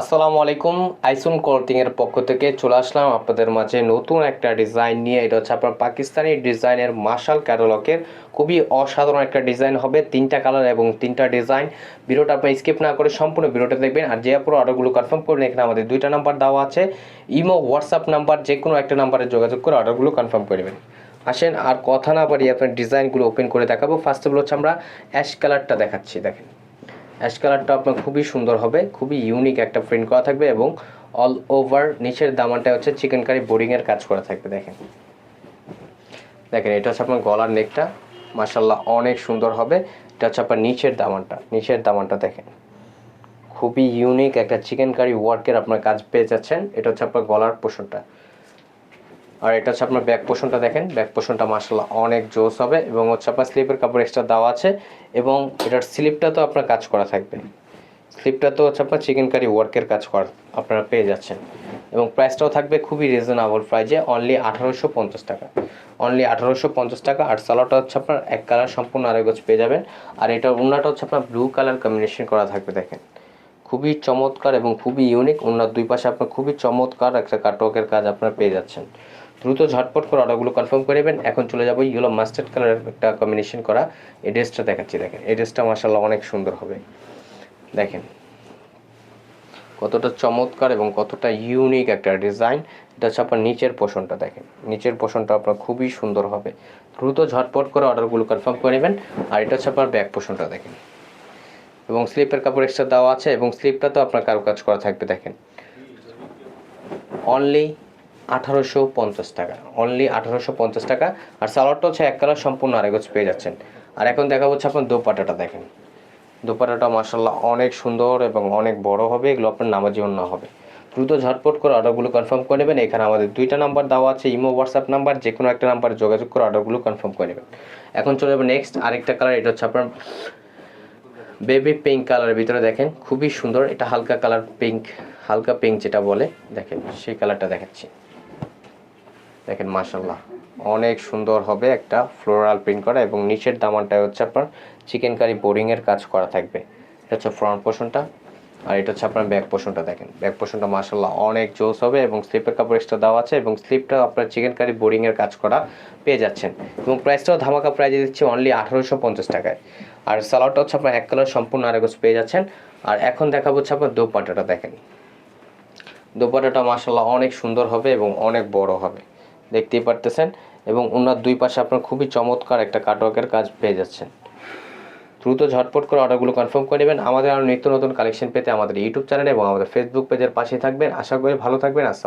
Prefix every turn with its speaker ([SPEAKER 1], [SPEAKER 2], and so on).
[SPEAKER 1] আসসালামু আলাইকুম, আইসুন এর পক্ষ থেকে চলে আসলাম আপনাদের মাঝে নতুন একটা ডিজাইন নিয়ে। এটা হচ্ছে আপনার পাকিস্তানি ডিজাইনের মার্শাল ক্যাটালগের খুবই অসাধারণ একটা ডিজাইন হবে, তিনটা কালার এবং তিনটা ডিজাইন ভিডিওটা আপনি স্কিপ না করে সম্পূর্ণ ভিডিওটা দেখবেন। আর যে পুরো অর্ডারগুলো কনফার্ম করবেন এখানে আমাদের দুইটা নাম্বার দেওয়া আছে। ইমো হোয়াটসঅ্যাপ নাম্বার যে কোনো একটা নাম্বারে যোগাযোগ করে অর্ডারগুলো কনফার্ম করে নেবেন। আসেন, আর কথা না বাড়িয়ে আপনার ডিজাইনগুলো ওপেন করে দেখাবো। ফার্স্ট অফ অল হচ্ছে আমরা অ্যাশ কালারটা দেখাচ্ছি, দেখেন। অ্যাশ কালারটা আপনার খুবই সুন্দর হবে, খুবই ইউনিক একটা প্রিন্ট করা থাকবে এবং অল ওভার নিচের দামানটা হচ্ছে চিকেন কারি বোর্ডিংয়ের কাজ করা থাকবে, দেখেন। দেখেন, এটা হচ্ছে আপনার গলার নেকটা মাসাল্লাহ অনেক সুন্দর হবে। এটা হচ্ছে আপনার নিচের দামানটা নিচের দামানটা দেখেন। খুবই ইউনিক একটা চিকেন কারি ওয়ার্কের আপনার কাজ পেয়ে যাচ্ছেন, এটা হচ্ছে আপনার গলার পোষণটা আর এটা হচ্ছে আপনার ব্যাক পোষণটা দেখেন। ব্যাক পোষণটা মাসাল্লাহ অনেক জোস হবে এবং হচ্ছে আপনার স্লিপের কাপড় এক্সট্রা দেওয়া আছে এবং এটার স্লিপটা তো আপনার কাজ করা থাকবে। স্লিপটা তো হচ্ছে আপনার চিকেন কারি ওয়ার্কের কাজ করা আপনারা পেয়ে যাচ্ছেন। এবং প্রাইসটাও থাকবে খুবই রিজনেবল প্রাইজে অনলি আঠারোশো পঞ্চাশ টাকা। অনলি আঠারোশো পঞ্চাশ টাকা আর সালোয়ারটা হচ্ছে আপনার এক কালার সম্পূর্ণ আড়াই গজ পেয়ে যাবেন। আর এটার উন্নাটা হচ্ছে আপনার ব্লু কালার কম্বিনেশন করা থাকবে দেখেন। খুবই চমৎকার এবং খুবই ইউনিক ওনার দুই পাশে আপনার খুবই চমৎকার একটা কাটওয়ার্কের কাজ আপনারা পেয়ে যাচ্ছেন। দ্রুত ঝটপট করে অর্ডারগুলো কনফার্ম করে নেবেন। এখন চলে যাব ইয়েলো মাস্টার্ড কালারের একটা কম্বিনেশন করা। এই ড্রেসটা দেখাচ্ছি, দেখেন। এই ড্রেসটা মাসাল্লাহ অনেক সুন্দর হবে। দেখেন। কতটা চমৎকার এবং কতটা ইউনিক একটা ডিজাইন এটা হচ্ছে আপনার নিচের পোষণটা দেখেন। নিচের পোষণটা আপনার খুবই সুন্দর হবে। দ্রুত ঝটপট করে অর্ডারগুলো কনফার্ম করে নেবেন। আর এটা হচ্ছে আপনার ব্যাক পোষণটা দেখেন। এবং স্লিপের কাপড় এক্সট্রা দেওয়া আছে এবং স্লিপটা তো আপনার কারও কাজ করা থাকবে, দেখেন। অনলি আঠারোশো পঞ্চাশ টাকা। অনলি আঠারোশো পঞ্চাশ টাকা। আর সালোয়ারটা হচ্ছে এক কালার সম্পূর্ণ আরেকজ পেয়ে যাচ্ছেন। আর এখন দেখা হচ্ছে আপনার দোপাটাটা দেখেন। দোপাটাটা মার্শাল্লাহ অনেক সুন্দর এবং অনেক বড় হবে। এগুলো আপনার নামাজি অন্য হবে। দ্রুত ঝটপট করে অর্ডারগুলো কনফার্ম করে নেবেন। এখানে আমাদের দুইটা নাম্বার দেওয়া আছে, ইমো হোয়াটসঅ্যাপ নাম্বার যে কোনো একটা নাম্বারে যোগাযোগ করে অর্ডারগুলো কনফার্ম করে নেবেন। এখন চলে যাবে নেক্সট আরেকটা কালার এটা হচ্ছে আপনার বেবি পিঙ্ক কালারের ভিতরে দেখেন। খুবই সুন্দর। এটা হালকা কালার পিঙ্ক হালকা পিঙ্ক যেটা বলে। দেখেন, সেই কালারটা দেখাচ্ছি। দেখেন মাশাল্লাহ অনেক সুন্দর হবে একটা ফ্লোরাল প্রিন্ট করা এবং নিচের দামানটায় হচ্ছে আপনার চিকেন কারি বোরিংয়ের কাজ করা থাকবে। এটা হচ্ছে ফ্রন্ট পোর্শনটা আর এটা হচ্ছে আপনার ব্যাক পোর্শনটা দেখেন। ব্যাক পোর্শনটা মাশাল্লাহ অনেক জোস হবে এবং স্লিপের কাপড় এক্সট্রা দেওয়া আছে এবং স্লিপটা আপনার চিকেন কারি বোরিংয়ের কাজ করা পেয়ে যাচ্ছেন। এবং প্রাইসটাও ধামাকা প্রাইজে দিচ্ছে অনলি আঠারোশো পঞ্চাশ টাকায়। আর সালোয়ারটা হচ্ছে আপনার এক কালার সম্পূর্ণ আরেকজ পেয়ে যাচ্ছেন। আর এখন দেখাবো হচ্ছে আপনার দোপাটাটা দেখেন। দোপাটাটা মাসাল্লাহ অনেক সুন্দর হবে এবং অনেক বড় হবে। দেখতেই পারতেছেন এবং ওনার দুই পাশে আপনার খুবই চমৎকার একটা কাটওয়ার্কের কাজ পেয়ে যাচ্ছেন। দ্রুত ঝটপট করে অর্ডারগুলো কনফার্ম করে নেবেন। আমাদের আরও নিত্য নতুন কালেকশন পেতে আমাদের ইউটিউব চ্যানেল এবং আমাদের ফেসবুক পেজের পাশে থাকবেন। আশা করি ভালো থাকবেন। আসসালাম